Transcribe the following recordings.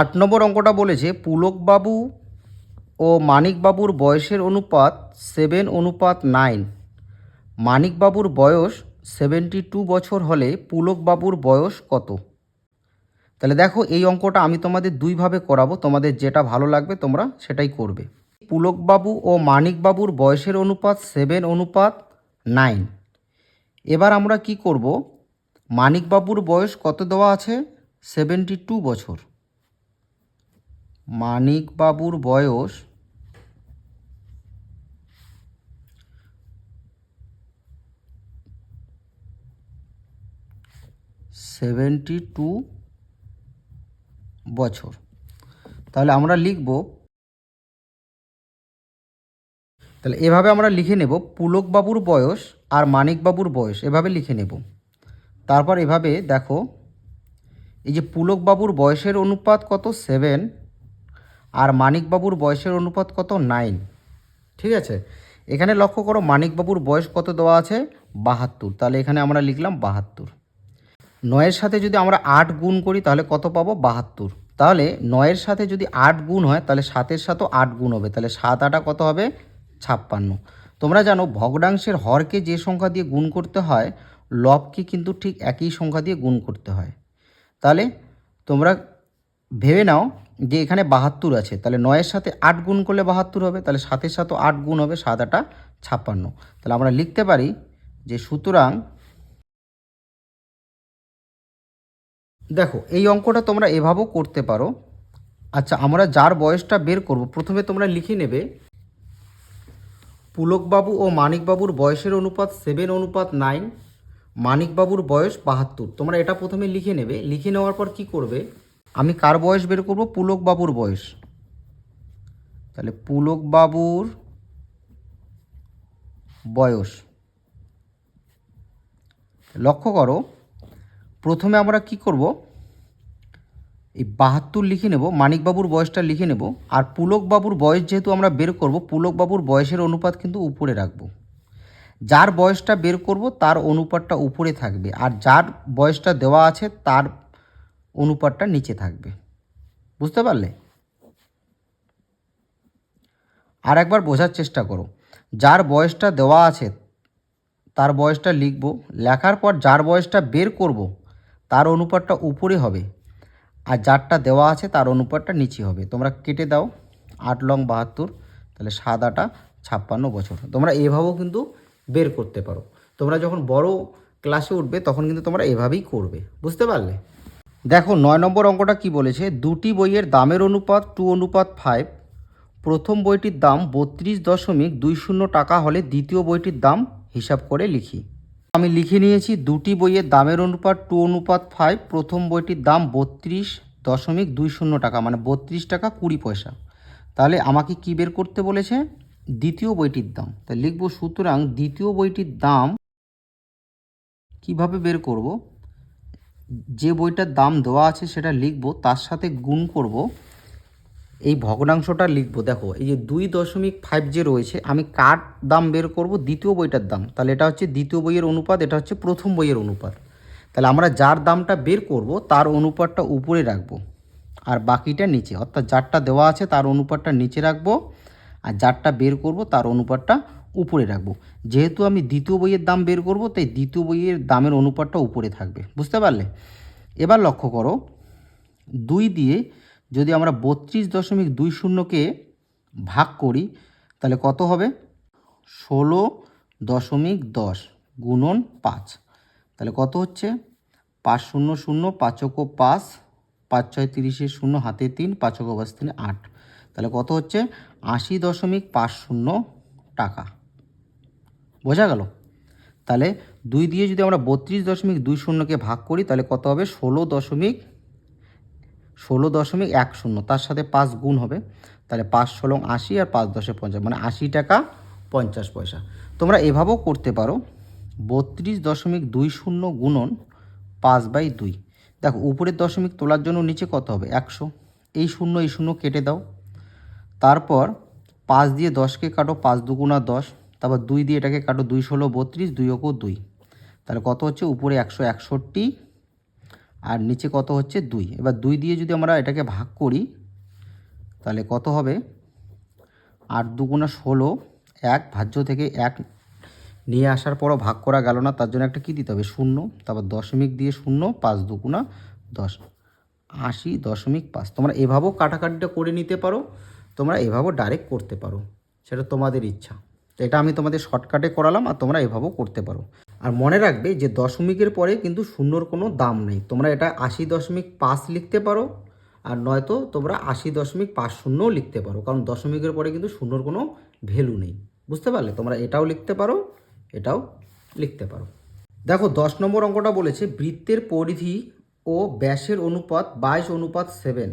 আট নম্বর অঙ্কটা বলেছে, পুলকবাবু ও মানিকবাবুর বয়সের অনুপাত সেভেন অনুপাত নাইন মানিকবাবুর বয়স সেভেন্টি টু বছর হলে পুলকবাবুর বয়স কত? তাহলে দেখো, এই অঙ্কটা আমি তোমাদের দুইভাবে করাবো, তোমাদের যেটা ভালো লাগবে তোমরা সেটাই করবে। পুলকবাবু ও মানিকবাবুর বয়সের অনুপাত সেভেন অনুপাত নাইন এবার আমরা কি করব? মানিকবাবুর বয়স কত দেওয়া আছে? সেভেন্টি টু বছর। মানিকবাবুর বয়স? সেভেন্টি টু বছর। তাহলে আমরা লিখব, তাহলে এভাবে আমরা লিখে নেব, পুলকবাবুর বয়স আর মানিকবাবুর বয়স, এভাবে লিখে নেব। তারপর এভাবে দেখো, এই যে পুলকবাবুর বয়সের অনুপাত কত? সেভেন। আর মানিকবাবুর বয়সের অনুপাত কত? নাইন। ঠিক আছে? এখানে লক্ষ্য করো, মানিকবাবুর বয়স কত দেওয়া আছে? বাহাত্তর। তাহলে এখানে আমরা লিখলাম বাহাত্তর। নয়ের সাথে যদি আমরা আট গুণ করি, তাহলে কত পাবো? বাহাত্তর। তাহলে নয়ের সাথে যদি আট গুণ হয়, তাহলে সাতের সাথেও আট গুণ হবে। তাহলে সাত আটা কত হবে? ছাপ্পান্ন। তোমরা জানো, ভগ্নাংশের হরকে যে সংখ্যা দিয়ে গুণ করতে হয়, লবকে কিন্তু ঠিক একই সংখ্যা দিয়ে গুণ করতে হয়। তাহলে তোমরা ভেবে নাও যে এখানে বাহাত্তর আছে, তাহলে নয়ের সাথে আট গুণ করলে বাহাত্তর হবে, তাহলে সাতের সাথে আট গুণ হবে, সাত আটা ছাপ্পান্ন। তাহলে আমরা লিখতে পারি যে সুতরাং দেখো, এই অঙ্কটা তোমরা এভাবেও করতে পারো। আচ্ছা আমরা যার বয়সটা বের করব, প্রথমে তোমরা লিখে নেবে, পুলকবাবু ও মানিকবাবুর বয়সের অনুপাত সেভেন, অনুপাত নাইন, মানিকবাবুর বয়স বাহাত্তর। তোমরা এটা প্রথমে লিখে নেবে, লিখে নেওয়ার পর কি করবে? আমি কার বয়স বের করব? পুলকবাবুর বয়স। তাহলে পুলকবাবুর বয়স। লক্ষ্য করো, প্রথমে আমরা কি করব? এই বাহাত্তর লিখে নেব মানিকবাবুর বয়সটা লিখে নেব, আর পুলকবাবুর বয়স যেহেতু আমরা বের করব পুলকবাবুর বয়সের অনুপাত কিন্তু উপরে রাখব। যার বয়সটা বের করব, তার অনুপাতটা উপরে থাকবে, আর যার বয়সটা দেওয়া আছে, তার অনুপাতটা নিচে থাকবে। বুঝতে পারলে? আর একবার বোঝার চেষ্টা করো। যার বয়সটা দেওয়া আছে, তার বয়সটা লিখব। লেখার পর যার বয়সটা বের করব, তার অনুপাতটা উপরে হবে। আর যারটা দেওয়া আছে, তার অনুপাতটা নিচে হবে। তোমরা কেটে দাও। আট লং বাহাত্তর, তাহলে সাত, আটা ছাপ্পান্ন বছর। তোমরা এভাবেও কিন্তু বের করতে পারো। তোমরা যখন বড় ক্লাসে উঠবে, তখন কিন্তু তোমরা এভাবেই করবে। বুঝতে পারলে? দেখো, নয় নম্বর অঙ্কটা কি বলেছে? দুটি বইয়ের দামের অনুপাত, টু অনুপাত ফাইভ। প্রথম বইটির দাম বত্রিশ দশমিক দুই শূন্য টাকা হলে দ্বিতীয় বইটির দাম হিসাব করে লিখি। আমি লিখে নিয়েছি, দুটি বইয়ের দামের অনুপাত, টু অনুপাত ফাইভ। প্রথম বইটির দাম বত্রিশ দশমিক দুই শূন্য টাকা মানে বত্রিশ টাকা কুড়ি পয়সা। তাহলে আমাকে কি বের করতে বলেছে? দ্বিতীয় বইটির দাম। তাই লিখব সুতরাং দ্বিতীয় বইটির দাম কীভাবে বের করব? যে বইটার দাম দেওয়া আছে সেটা লিখব, তার সাথে গুণ করব। এই ভগ্নাংশটা লিখব, দেখো, এই যে দুই দশমিক ফাইভ যে রয়েছে, আমি কার দাম বের করব? দ্বিতীয় বইটার দাম। তাহলে এটা হচ্ছে দ্বিতীয় বইয়ের অনুপাত, এটা হচ্ছে প্রথম বইয়ের অনুপাত। তাহলে আমরা যার দামটা বের করব, তার অনুপাতটা উপরে রাখব। আর বাকিটা নিচে, অর্থাৎ যারটা দেওয়া আছে, তার অনুপাতটা নিচে রাখব। আর যারটা বের করব, তার অনুপাতটা উপরে রাখব। যেহেতু আমি দ্বিতীয় বইয়ের দাম বের করব, তাই দ্বিতীয় বইয়ের দামের অনুপাতটা উপরে থাকবে। বুঝতে পারলে? এবার লক্ষ্য করো, দুই দিয়ে যদি আমরা বত্রিশ দশমিক দুই শূন্যকে ভাগ করি, তাহলে কত হবে? ষোলো দশমিক দশ গুণন পাঁচ। তাহলে কত হচ্ছে? পাঁচ শূন্য শূন্য পাঁচক পাঁচ পাঁচ ছয় তিরিশে শূন্য, হাতে তিন পাঁচক বাস তিন আট। তাহলে কত হচ্ছে? আশি দশমিক পাঁচ শূন্য টাকা। বোঝা গেল? তাহলে দুই দিয়ে যদি আমরা বত্রিশ দশমিক দুই শূন্যকে ভাগ করি, তাহলে কত হবে? ষোলো দশমিক ষোলো দশমিক এক শূন্য। তার সাথে পাঁচ গুণ হবে। তাহলে পাঁচ ষোলো আশি আর পাঁচ দশে পঞ্চাশ মানে আশি টাকা পঞ্চাশ পয়সা। তোমরা এভাবেও করতে পারো। বত্রিশ দশমিক দুই শূন্য গুণন পাঁচ বাই দুই। দেখো, উপরের দশমিক তোলার জন্য নিচে কত হবে? একশো। এই শূন্য এই শূন্য কেটে দাও। তারপর পাঁচ দিয়ে দশকে কাটো, পাঁচ দুগুণা দশ। তারপর দুই দিয়ে এটাকে কাটো দুই ষোলো বত্রিশ, দুই ওকো দুই। তাহলে কত হচ্ছে? উপরে একশো একষট্টি আর নিচে কত হচ্ছে? দুই। এবার দুই দিয়ে যদি আমরা এটাকে ভাগ করি, তাহলে কত হবে? আট দুগুণা ষোলো, এক ভাজ্য থেকে এক নিয়ে আসার পরও ভাগ করা গেল না, তার জন্য একটা কী দিতে হবে? শূন্য। তারপর দশমিক দিয়ে শূন্য, পাঁচ দুগুণা দশ, আশি দশমিক পাঁচ। তোমরা এভাবেও কাটাকাটিটা করে নিতে পারো, তোমরা এভাবেও ডাইরেক্ট করতে পারো। সেটা তোমাদের ইচ্ছা। তো এটা আমি তোমাদের শর্টকাটে করালাম আর তোমরা এভাবেও করতে পারো। আর মনে রাখবে যে দশমিকের পরে কিন্তু শূন্যর কোনো দাম নেই। তোমরা এটা আশি দশমিক পাঁচ লিখতে পারো আর নয়তো তোমরা আশি দশমিক পাঁচ শূন্যও লিখতে পারো, কারণ দশমিকের পরে কিন্তু শূন্যর কোনো ভ্যালু নেই। বুঝতে পারলে? তোমরা এটাও লিখতে পারো, এটাও লিখতে পারো। দেখো, দশ নম্বর অঙ্কটা বলেছে বৃত্তের পরিধি ও ব্যাসের অনুপাত বাইশ অনুপাত সেভেন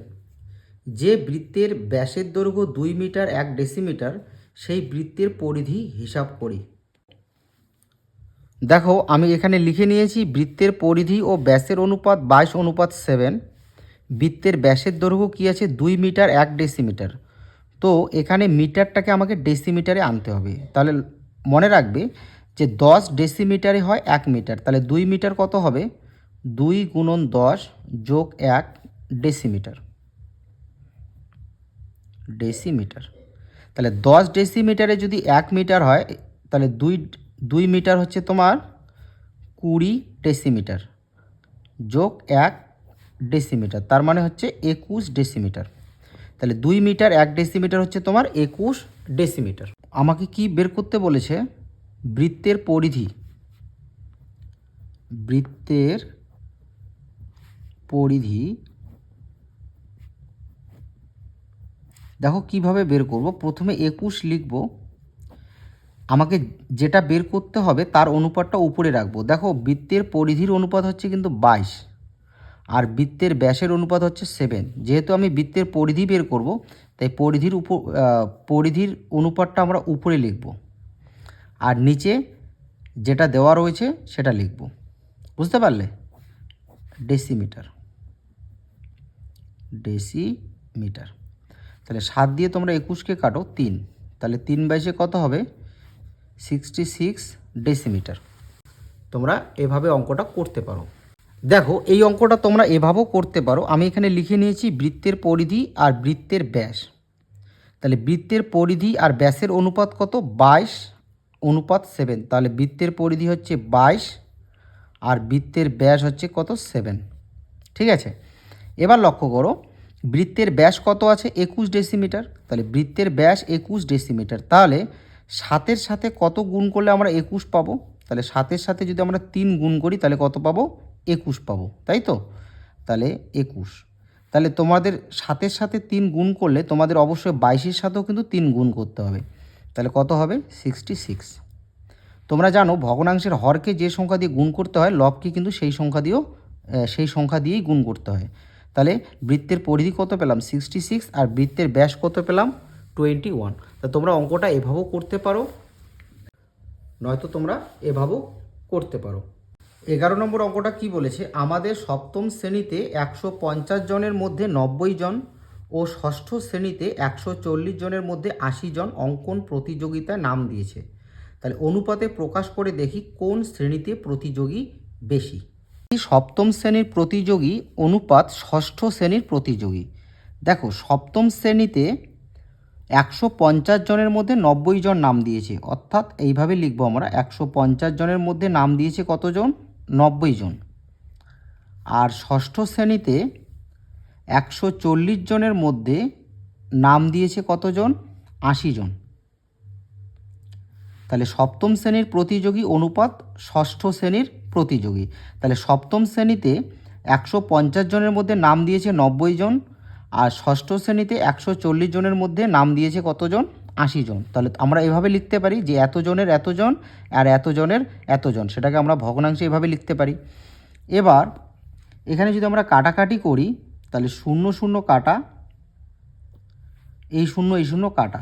যে বৃত্তের ব্যাসের দৈর্ঘ্য দুই মিটার এক ডেসিমিটার সেই বৃত্তের পরিধি হিসাব করি। দেখো, আমি এখানে লিখে নিয়েছি বৃত্তের পরিধি ও ব্যাসের অনুপাত বাইশ, অনুপাত সেভেন। বৃত্তের ব্যাসের দৈর্ঘ্য কী আছে? দুই মিটার, এক ডেসিমিটার। তো এখানে মিটারটাকে আমাকে ডেসিমিটারে আনতে হবে। তাহলে মনে রাখবে যে দশ ডেসিমিটারে হয় এক মিটার। তাহলে দুই মিটার কত হবে? দুই গুণন দশ যোগ এক ডেসিমিটার। ডেসিমিটার। তাহলে দশ ডেসিমিটারে যদি এক মিটার হয়, তাহলে দুই দুই মিটার হচ্ছে তোমার কুড়ি ডেসিমিটার যোগ এক ডেসিমিটার তার মানে হচ্ছে একুশ ডেসিমিটার তাহলে দুই মিটার এক ডেসিমিটার হচ্ছে তোমার একুশ ডেসিমিটার আমাকে কি বের করতে বলেছে? বৃত্তের পরিধি। বৃত্তের পরিধি দেখো কীভাবে বের করব? প্রথমে একুশ লিখব। আমাকে যেটা বের করতে হবে তার অনুপাতটা উপরে রাখব। দেখো বৃত্তের পরিধির অনুপাত হচ্ছে কিন্তু বাইশ আর বৃত্তের ব্যাসের অনুপাত হচ্ছে সেভেন যেহেতু আমি বৃত্তের পরিধি বের করব, তাই পরিধির উপর পরিধির অনুপাতটা আমরা উপরে লিখব। আর নিচে যেটা দেওয়া রয়েছে সেটা লিখব। বুঝতে পারলে? ডেসিমিটার ডেসিমিটার তাহলে সাত দিয়ে তোমরা একুশকে কাটো তিন। তাহলে তিন বাইশে কত হবে? সিক্সটি সিক্স ডেসিমিটার তোমরা এভাবে অঙ্কটা করতে পারো। দেখো, এই অঙ্কটা তোমরা এভাবেও করতে পারো। আমি এখানে লিখে নিয়েছি বৃত্তের পরিধি আর বৃত্তের ব্যাস। তাহলে বৃত্তের পরিধি আর ব্যাসের অনুপাত কত? বাইশ, অনুপাত সেভেন তাহলে বৃত্তের পরিধি হচ্ছে বাইশ আর বৃত্তের ব্যাস হচ্ছে কত? সেভেন ঠিক আছে? এবার লক্ষ্য করো। বৃত্তের ব্যাস কত আছে? একুশ ডেসিমিটার তাহলে বৃত্তের ব্যাস একুশ ডেসিমিটার তাহলে সাতের সাথে কত গুণ করলে আমরা একুশ পাবো? তাহলে সাতের সাথে যদি আমরা তিন গুণ করি, তাহলে কত পাবো? একুশ পাবো। তাই তো? তাহলে একুশ। তাহলে তোমাদের সাতের সাথে তিন গুণ করলে তোমাদের অবশ্যই বাইশের সাথেও কিন্তু তিন গুণ করতে হবে। তাহলে কত হবে? সিক্সটি সিক্স তোমরা জানো, ভগ্নাংশের হরকে যে সংখ্যা দিয়ে গুণ করতে হয়, লবকে কিন্তু সেই সংখ্যা দিয়েও সেই সংখ্যা দিয়েই গুণ করতে হয়। তাহলে বৃত্তের পরিধি কত পেলাম? সিক্সটি সিক্স আর বৃত্তের ব্যাস কত পেলাম? টোয়েন্টি ওয়ান তা তোমরা অঙ্কটা এভাবেও করতে পারো, নয়তো তোমরা এভাবেও করতে পারো। এগারো নম্বর অঙ্কটা কি বলেছে? আমাদের সপ্তম শ্রেণীতে একশো পঞ্চাশ জনের মধ্যে নব্বই জন ও ষষ্ঠ শ্রেণীতে একশো চল্লিশ জনের মধ্যে আশি জন অঙ্কন প্রতিযোগিতায় নাম দিয়েছে। তাহলে অনুপাতে প্রকাশ করে দেখি কোন শ্রেণীতে প্রতিযোগী বেশি। সপ্তম শ্রেণির প্রতিযোগী অনুপাত ষষ্ঠ শ্রেণির প্রতিযোগী। দেখো, সপ্তম শ্রেণীতে একশো পঞ্চাশ জনের মধ্যে নব্বই জন নাম দিয়েছে। অর্থাৎ এইভাবে লিখব আমরা, একশো পঞ্চাশ জনের মধ্যে নাম দিয়েছে কতজন? নব্বই জন। আর ষষ্ঠ শ্রেণীতে একশো চল্লিশ জনের মধ্যে নাম দিয়েছে কতজন? আশি জন। তাহলে সপ্তম শ্রেণির প্রতিযোগী অনুপাত ষষ্ঠ শ্রেণির প্রতিযোগী। তাহলে সপ্তম শ্রেণীতে একশো পঞ্চাশ জনের মধ্যে নাম দিয়েছে নব্বই জন আর ষষ্ঠ শ্রেণীতে একশো চল্লিশ জনের মধ্যে নাম দিয়েছে কতজন? আশি জন। তাহলে আমরা এভাবে লিখতে পারি যে এতজনের এতজন আর এতজনের এতজন সেটাকে আমরা ভগ্নাংশে এভাবে লিখতে পারি। এবার এখানে যদি আমরা কাটাকাটি করি, তাহলে শূন্য শূন্য কাটা, এই শূন্য এই শূন্য কাটা।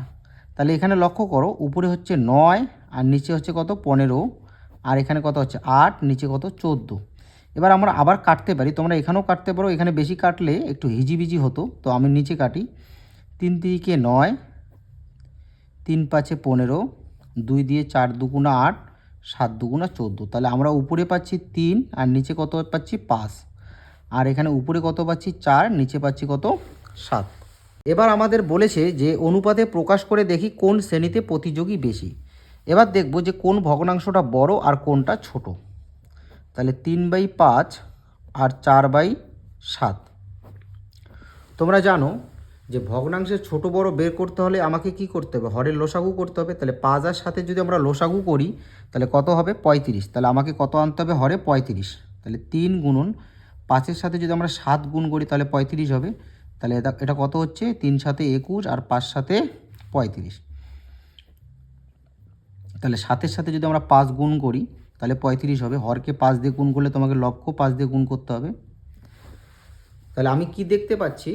তাহলে এখানে লক্ষ্য করো, উপরে হচ্ছে নয় আর নিচে হচ্ছে কত? পনেরো। আর এখানে কত হচ্ছে? আট, নিচে কত? চোদ্দ। এবার আমরা আবার কাটতে পারি। তোমরা এখানেও কাটতে পারো। এখানে বেশি কাটলে একটু হিজিবিজি হতো। তো আমি নিচে কাটি। তিন তিরিকে নয়, তিন পাঁচে পনেরো, দুই দিয়ে চার দুগুণা আট, সাত দুগুণা চোদ্দ। তাহলে আমরা উপরে পাচ্ছি তিন, আর নিচে কত পাচ্ছি? পাঁচ। আর এখানে উপরে কত পাচ্ছি? চার, নিচে পাচ্ছি কত? সাত। এবার আমাদের বলেছে যে অনুপাতে প্রকাশ করে দেখি কোন শ্রেণীতে প্রতিযোগী বেশি। এবার দেখব যে কোন ভগ্নাংশটা বড় আর কোনটা ছোট। তাহলে তিন বাই পাঁচ আর চার বাই সাত। তোমরা জানো যে ভগ্নাংশের ছোট বড় বের করতে হলে আমাকে কি করতে হবে? হরের লোসাগু করতে হবে। তাহলে পাঁচ আর সাথে যদি আমরা লোসাগু করি, তাহলে কত হবে? পঁয়ত্রিশ। তাহলে আমাকে কত আনতে হবে? হরে পঁয়ত্রিশ। তাহলে তিন গুণন পাঁচের সাথে যদি আমরা সাত গুণ করি, তাহলে পঁয়ত্রিশ হবে। তাহলে এটা এটা কত হচ্ছে? তিন সাথে একুশ আর পাঁচ সাথে পঁয়ত্রিশ। তাহলে সাতের সাথে যদি আমরা পাঁচ গুণ করি, তাহলে পঁয়ত্রিশ হবে। হরকে পাঁচ দিয়ে গুণ করলে তোমাকে লবকে পাঁচ দিয়ে গুণ করতে হবে। তাহলে আমি কি দেখতে পাচ্ছি?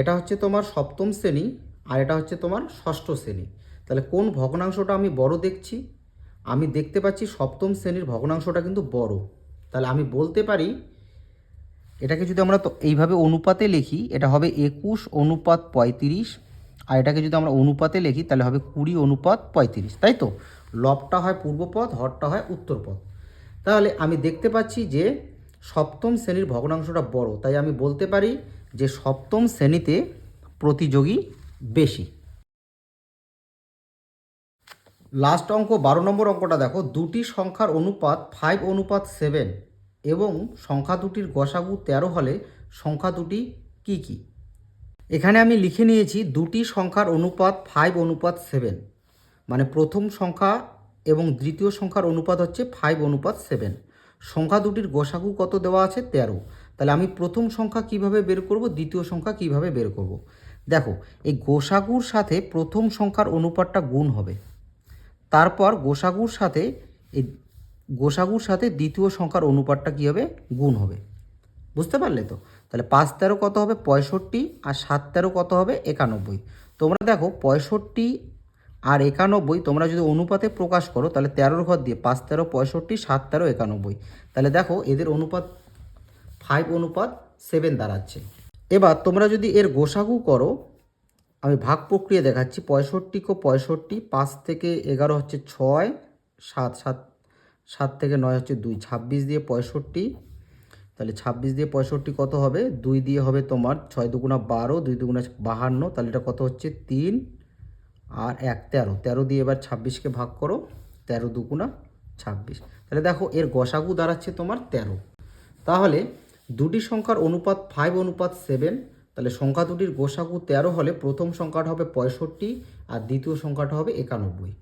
এটা হচ্ছে তোমার সপ্তম শ্রেণি আর এটা হচ্ছে তোমার ষষ্ঠ শ্রেণি। তাহলে কোন ভগ্নাংশটা আমি বড় দেখছি? আমি দেখতে পাচ্ছি সপ্তম শ্রেণির ভগ্নাংশটা কিন্তু বড়। তাহলে আমি বলতে পারি, এটাকে যদি আমরা এইভাবে অনুপাতে লিখি, এটা হবে একুশ অনুপাত পঁয়ত্রিশ আর এটাকে যদি আমরা অনুপাতে লিখি, তাহলে হবে কুড়ি অনুপাত পঁয়ত্রিশ, তাই তো? লবটা হয় পূর্বপদ, হরটা হয় উত্তরপদ। তাহলে আমি দেখতে পাচ্ছি যে সপ্তম শ্রেণির ভগ্নাংশটা বড়, তাই আমি বলতে পারি যে সপ্তম শ্রেণীতে প্রতিযোগী বেশি। লাস্ট অঙ্ক, বারো নম্বর অঙ্কটা দেখো। দুটি সংখ্যার অনুপাত ফাইভ অনুপাত সেভেন এবং সংখ্যা দুটির গসাগু তেরো হলে সংখ্যা দুটি কি কি? এখানে আমি লিখে নিয়েছি দুটি সংখ্যার অনুপাত ফাইভ অনুপাত সেভেন মানে প্রথম সংখ্যা এবং দ্বিতীয় সংখ্যার অনুপাত হচ্ছে ফাইভ অনুপাত সেভেন সংখ্যা দুটির গোসাগু কত দেওয়া আছে? তেরো। তাহলে আমি প্রথম সংখ্যা কীভাবে বের করব? দ্বিতীয় সংখ্যা কীভাবে বের করব? দেখো, এই গোসাগুর সাথে প্রথম সংখ্যার অনুপাতটা গুণ হবে। তারপর গোসাগুর সাথে এই গোসাগুর সাথে দ্বিতীয় সংখ্যার অনুপাতটা কী হবে? গুণ হবে। বুঝতে পারলে তো? তাহলে পাঁচ তেরো কত হবে? পঁয়ষট্টি আর সাত তেরো কত হবে? একানব্বই। তোমরা দেখো, পঁয়ষট্টি আর একানব্বই তোমরা যদি অনুপাতে প্রকাশ করো, তাহলে তেরোর ঘর দিয়ে পাঁচ তেরো, পঁয়ষট্টি, সাত তেরো, একানব্বই। তাহলে দেখো, এদের অনুপাত ফাইভ অনুপাত সেভেন দাঁড়াচ্ছে। এবার তোমরা যদি এর গোসাগু করো, আমি ভাগ প্রক্রিয়া দেখাচ্ছি, পঁয়ষট্টি কো পঁয়ষট্টি, পাঁচ থেকে এগারো হচ্ছে ছয়, সাত সাত সাত থেকে নয় হচ্ছে দুই, ছাব্বিশ দিয়ে পঁয়ষট্টি তাহলে ছাব্বিশ দিয়ে পঁয়ষট্টি কত হবে? দুই দিয়ে হবে তোমার ছয় দুগুণা বারো, দুই দুগুণা বাহান্ন, তাহলে এটা কত হচ্ছে? তিন। আর এক তেরো। তেরো দিয়ে এবার ছাব্বিশকে ভাগ করো, তেরো দুগুণা ছাব্বিশ। তাহলে দেখো এর গসাগু দাঁড়াচ্ছে তোমার তেরো। তাহলে দুটি সংখ্যার অনুপাত ফাইভ অনুপাত সেভেন তাহলে সংখ্যা দুটির গোসাগু তেরো হলে প্রথম সংখ্যাটা হবে পঁয়ষট্টি আর দ্বিতীয় সংখ্যাটা হবে একানব্বই।